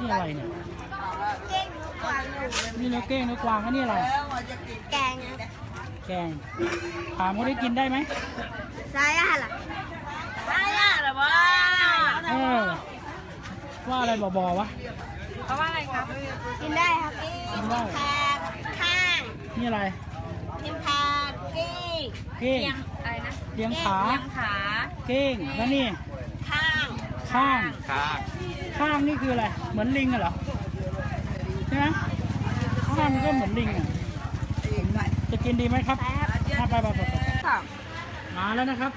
นี่อะไรเนี่ยเก้งลูกกวางอยู่นี่เนื้อเก้งเนื้อกวางอันนี้อะไร แกงนะแกงถามเขาได้กินได้ไหมสายอะล่ะสายอะหรอวะเออว่าอะไรบอบอวะเขาว่าอะไรครับ กินได้ครับกินได้แพงข้างนี่อะไรกินแพงกี้เก้งเลี้ยงอะไรนะเลี้ยงขาเลี้ยงขาเก้งแล้วนี่ข้าง ข้าง ข้างข้างนี่คืออะไร เหมือนลิงอะเหรอ ใช่ไหมข้างมันก็เหมือนลิงอะจะกินดีไหมครับสายครับไปไปไปไปค่ะมาแล้วนะครับ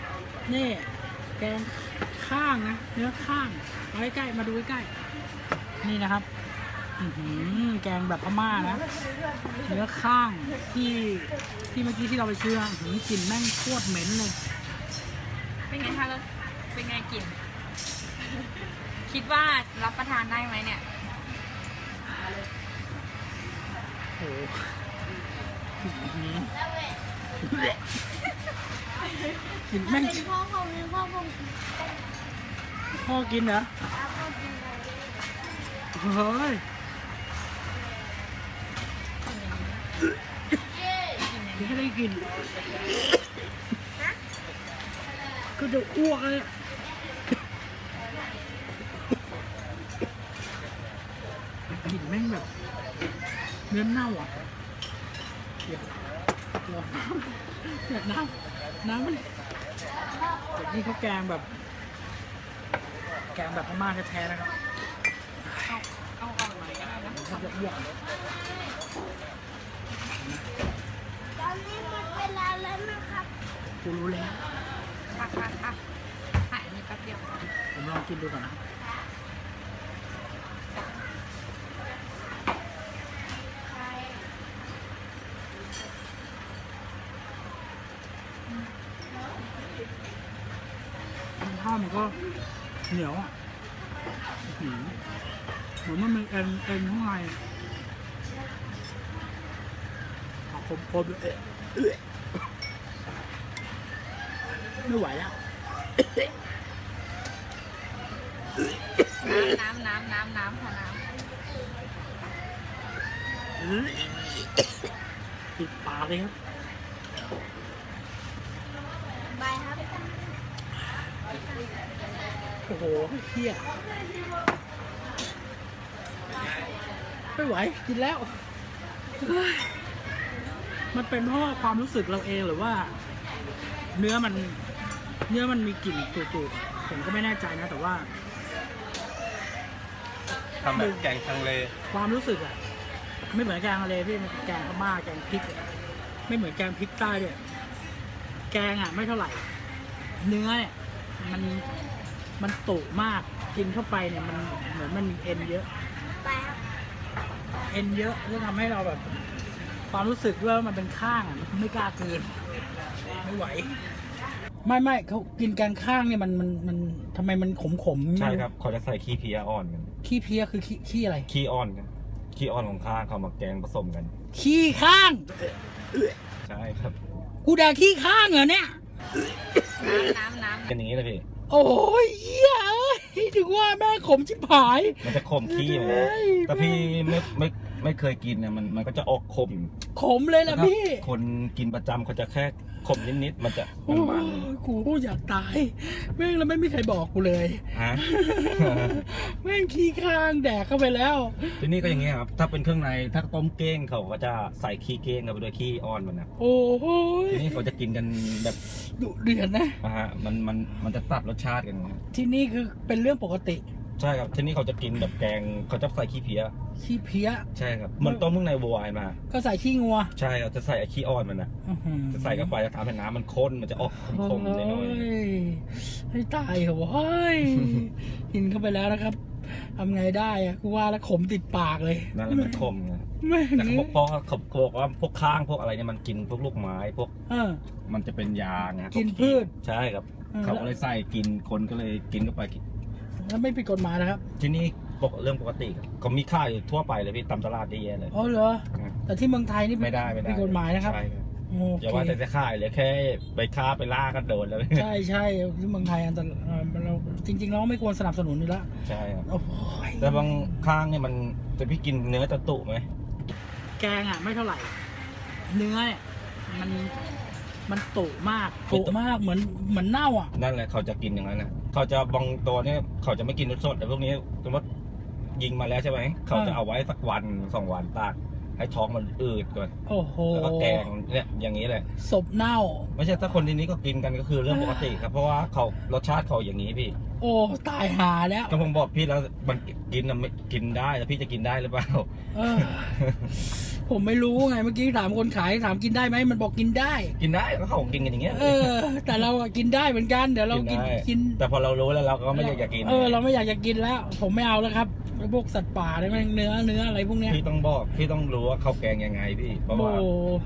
นี่แกงข้างนะ เนื้อข้างมาใกล้ๆมาดูใกล้ๆนี่นะครับอื้อหือแกงแบบพม่านะ เนื้อข้างที่ที่เมื่อกี้ที่เราไปซื้อมาอื้อหือกลิ่นแม่งโคตรเหม็นเลย เป็นไงคะแล้วเป็นไงกลิ่น คิดว่ารับประทานได้ไหมเนี่ย โอ้โหอื้อหือกลิ่นแม่งเป็นพ่อผมเป็นพ่อผมพ่อกินเหรอเอาพ่อกินเลยเฮ้ยกินให้ได้กินก็จะอ้วกเลยอะกลิ่นแม่งแบบเนื้อเน่าอะเดี๋ยวเดี๋ยวน้ำเดี๋ยวน้ำน้ำมันเดี๋ยวนี่เขาแกงแบบ แกงแบบพม่าแท้ๆนะครับเอาเอาออกหน่อยก็ได้นะเขาจะอ้วกตอนนี้มันเวลาแล้วนะครับกูรู้แล้วค่ะค่ะค่ะถ่ายอันนี้แป๊บเดียวผมลองกินดูก่อนนะ ข้าวมันก็เหนียวอะอื้อหือเหมือนมันมีเอ็นเอ็นข้างในอะผมผมเอ๊ะเอ๊ะไม่ไหวแล้วน้ำน้ำน้ำน้ำค่ะน้ติดปากเลยครับบายครับ โอ้โหเฮียไม่ไหวกินแล้วเฮ้ยมันเป็นเพราะว่าความรู้สึกเราเองหรือว่า เนื้อมันเนื้อมันมีกลิ่นตุ่ๆผมก็ไม่แน่ใจนะ แต่ว่า ทำแบบแกงทังเล ความรู้สึกอะไม่เหมือนแกงทะเลพี่มันแกงพม่าแกงพริกอะไม่เหมือนแกงพริกใต้ด้วยแกงอะไม่เท่าไหร่ เนื้อเนี่ยมัน มันตุมากกินเข้าไปเนี่ยมันเหมือนมันมีเอ็นเยอะบายครับเอ็นเยอะจะทำให้เราแบบ ความรู้สึกว่ามันเป็นข้างอะมันไม่กล้าเกินไม่ไหว ไม่ไม่เขากินแกงข้างเนี่ยมันมันมันทำไมมันขมขมๆใช่ครับเขาจะใส่ขี้เพียอ่อนกันขี้เพี้ยคือขี้ขี้อะไร ขี้อ่อนกันขี้อ่อนของข้างเขามาแกงผสมกัน ขี้ข้าง ใช่ครับ กูแดกขี้ข้างเหรอเนี่ยำน้ำน้ำเป็นอย่างนี้เลยพี่ โอ้ยเหี้ยเอ้ยถึงว่าแม่งขมชิบหาย มันจะขมขี้มันเฮ้ยแต่พี่ไม่ไม่ ไม่เคยกินเนี่ยมันมันก็จะออกขมขมเลยล่ะพี่ คนกินประจำเขาจะแค่ขมนิดๆมันจะโอ้มันยกูอยากตายแม่งแล้วไม่มีใครบอกกูเลยๆฮะ แม่งขี้ข้างแดกเข้าไปแล้ว ที่นี่ก็อย่างเงี้ยครับ ถ้าเป็นเครื่องในถ้าต้มเก้งเขาก็จะใส่ขี้เก้งเข้าไปด้วยขี้อ่อนมันนะโอ้ยที่นี่เขาจะกินกันแบบดุเดือดนะนะฮะมันมันมันจะตัดรสชาติกัน ที่นี่คือเป็นเรื่องปกติ ใช่ครับที่นี่เขาจะกินแบบแกงเขาจะใส่ขี้เพี้ยขี้เพี้ย ใช่ครับเหมันต้มเครื่องในวัวไอ้มาก็ใส่ขี้งัว ใช่ครับจะใส่ไอ้ขี้อ่อนมันนะอื้อหือจะใส่เข้าไปจะทำให้น้ำมันข้นมันจะออกคมๆหน่อยโอ้ยให้ตายเหรอวะเฮ้ยกินเข้าไปแล้วนะครับทำไงได้อะกูว่าแล้วขมติดปากเลยๆนั่นแหละมันคมไงแม่งแต่เขาบอกเพราะเขาเขาบอกว่าพวกข้างพวกอะไรเนี่ยมันกินพวกลูกไม้พวกเออ มันจะเป็นยาไงกินพืช ใช่ครับ เออเขาก็เลยใส่กินคนก็เลยกินเข้าไป แล้วไม่ผิดกฎหมายนะครับ ที่นี่ปกเรื่องปกติครับเขามีขายอยู่ทั่วไปเลยพี่ตามตลาดได้แย่เลย อ๋อเหรอ แต่ที่เมืองไทยนี่ไม่ได้ไม่ได้ผิดกฎหมายนะครับใช่ครับอโออย่าเคว่าแต่จะฆ่าเลยแค่ไปฆ่าไปล่ากันโดนแล้วใช่ใช่ที่เมืองไทยอันตรายเอ่อเราจริงๆเราไม่ควรสนับสนุนอยู่แล้วใช่ครับโอ้ยแต่บางข้างเนี่ยมันจะพี่กินเนื้อตะตุไหมแกงอะไม่เท่าไหร่ เนื้อเนี่ยมัน มันตุมากตุมากเหมือนเหมือนเน่าอะ นั่นแหละเขาจะกินอย่างนั้นนะเขาจะบางตัวเนี่ยเขาจะไม่กินสดๆแต่พวกนี้สมมติยิงมาแล้วใช่ไหมเขาจะเอาไว้สักวันสองวันตากให้ท้องมันอืดก่อนโอ้โหแล้วก็แกงเนี่ยอย่างนี้แหละศพเน่า ไม่ใช่ถ้าคนที่นี้ก็กินกันก็คือเรื่องปกติครับ เพราะว่าเขารสชาติเขาอย่างนี้พี่ โอ้ตายหาแล้วก็ผมบอกพี่แล้วมันกินน่ะไม่กินได้แล้วพี่จะกินได้หรือเปล่าเออ ผมไม่รู้ไงเมื่อกี้ถามคนขายถามกินได้ไหมมันบอกกินได้ กินได้ก็เขากินกันอย่างเงี้ยเออ แต่เราอะกินได้เหมือนกันเดี๋ยวเรากินได้กิน แต่พอเรารู้แล้วเราก็ไม่อยากจะกินเออเราไม่อยากจะกินแล้ว ผมไม่เอาแล้วครับพวกสัตว์ป่าเนี่ยแม่งเนื้อเนื้ออะไรพวกเนี้ย พี่ต้องบอกพี่ต้องรู้ว่าเขาแกงยังไงพี่เพราะโอ้ว่า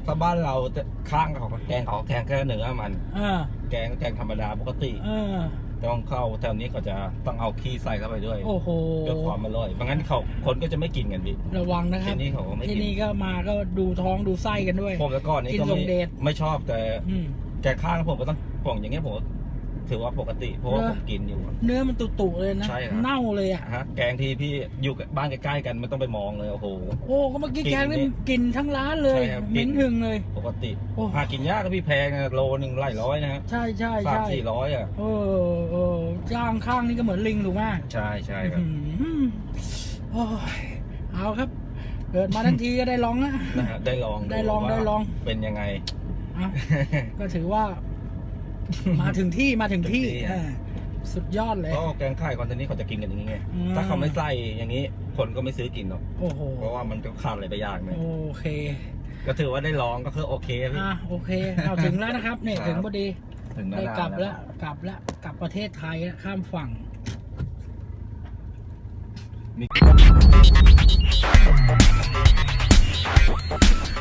ถ้าบ้านเราจะข้างเขาก็แกงเขาแกงแค่เนื้อมัน เออแกงแกงธรรมดาปกติ เออ ต้องเข้าแถวนี้เขาจะต้องเอาขี้ใส่เข้าไปด้วยโอ้โหเพื่อความอร่อยไม่งั้นเขาคนก็จะไม่กินกันพี่ระวังนะครัที่บ นี่เขาก็ไม่ที่กินนี่ก็มาก็ดูท้องดูไส้กันด้วย ผมแต่ก่อนนี้กินก็ทรไม่งเดชไม่ชอบแต่อืมแกงข้างผมก็ต้องป่องอย่างเงี้ยผมก็ ถือว่าปกติเพราะว่าเหรอผมกินอยู่ เนื้อมันตุๆเลยนะ ใช่ครับ เน่าเลยอะ ฮะแกงที่พี่อยู่กับบ้านใกล้ๆกันไม่ต้องไปมองเลยโอ้โห โอ้ก็เมื่อกี้กลิ่นแกงนี่นี่กลินทั้งร้านเลยใช่ครับเหม็นกลิ่น หึงเลย ปกติโอ้ หากินยากก็พี่แพงนะโลหนึ่งหลายร้อยนะฮะใช่ใช่สามใช่สี่ร้อยอะเออเออจ้างข้างนี่ก็เหมือนลิงถูกไหมใช่ใช่ครับ อื้อหือโอ้ยเอาครับ เกิดมาทั้งทีก็ได้ลองนะ นะฮะได้ลองได้ลองว่าได้ลอง เป็นยังไงเอาก็ถือว่า มาถึงที่มาถึงที่ถึงที่เออสุดยอดเลย ก็แกงไข่คอนเทนนี้เขาจะกินกันอย่างนี้ไงอืม ถ้าเขาไม่ใส่อย่างนี้ คนก็ไม่ซื้อกินหรอกโอ้โห เพราะว่ามันก็ขาดอะไรไปอย่างหนึงโอเค ก็ถือว่าได้ลองก็คือโอเคพี่ อะโอเคเอาถึงแล้วนะครับ เนี่ยครับ ถึงพอดีถึงนาได้นากลับแล้แล้ววกลับแล้วกลับประเทศไทยแล้วข้ามฝั่ง มี